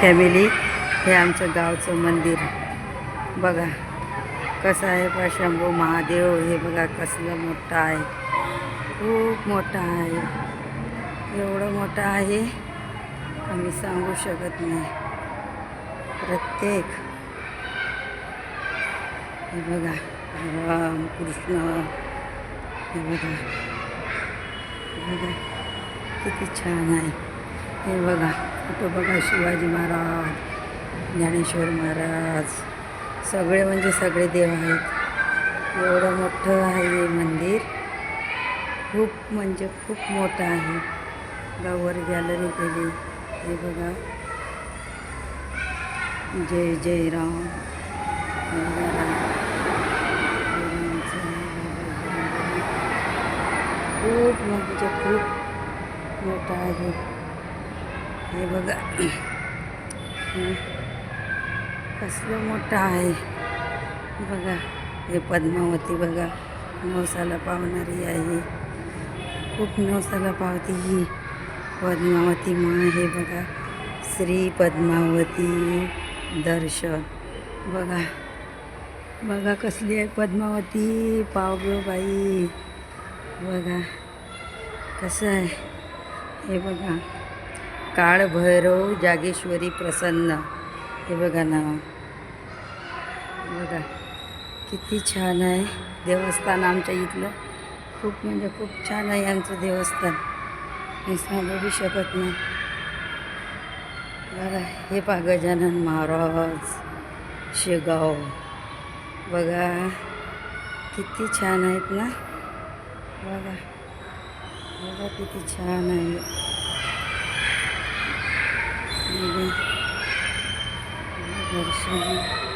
Family हे आमचं गावचं मंदिर. बघा कसं आहे पाशंभू महादेव हे बघा कसलं मोठं आहे. खूप मोठं आहे. एवढं मोठं आहे आम्ही सांगू शकत नाही. प्रत्येक. हे बघा राम कृष्ण. हे बघा. बघा किती छान आहे. हे बघा कुठं बघा शिवाजी महाराज ज्ञानेश्वर महाराज सगळे म्हणजे सगळे देव आहेत. एवढं मोठं आहे हे मंदिर. खूप म्हणजे खूप मोठं आहे. गावावर गॅलरी केली. हे बघा. जय जय राम खूप म्हणजे खूप मोठं आहे. हे बघा. कसलं मोठं आहे. बघा हे पद्मावती बघा. नवसाला पावणारी आहे. खूप नवसाला पावती ही. पद्मावती माँ हे बघा. श्री पद्मावती दर्शन. बघा. बघा कसली आहे पद्मावती. पाव बाई. बघा. कसं आहे? हे बघा. काळ भैरव जागेश्वरी प्रसन्न. हे बघा नाव बघा. किती छान आहे देवस्थान आमच्या इथलं. खूप म्हणजे खूप छान आहे आमचं देवस्थान. मी सांगू बी शकत नाही. बघा हे पा गजानन महाराज शेगाव. बघा किती छान आहेत ना. बघा. बघा किती छान आहे. बघा. दर्शन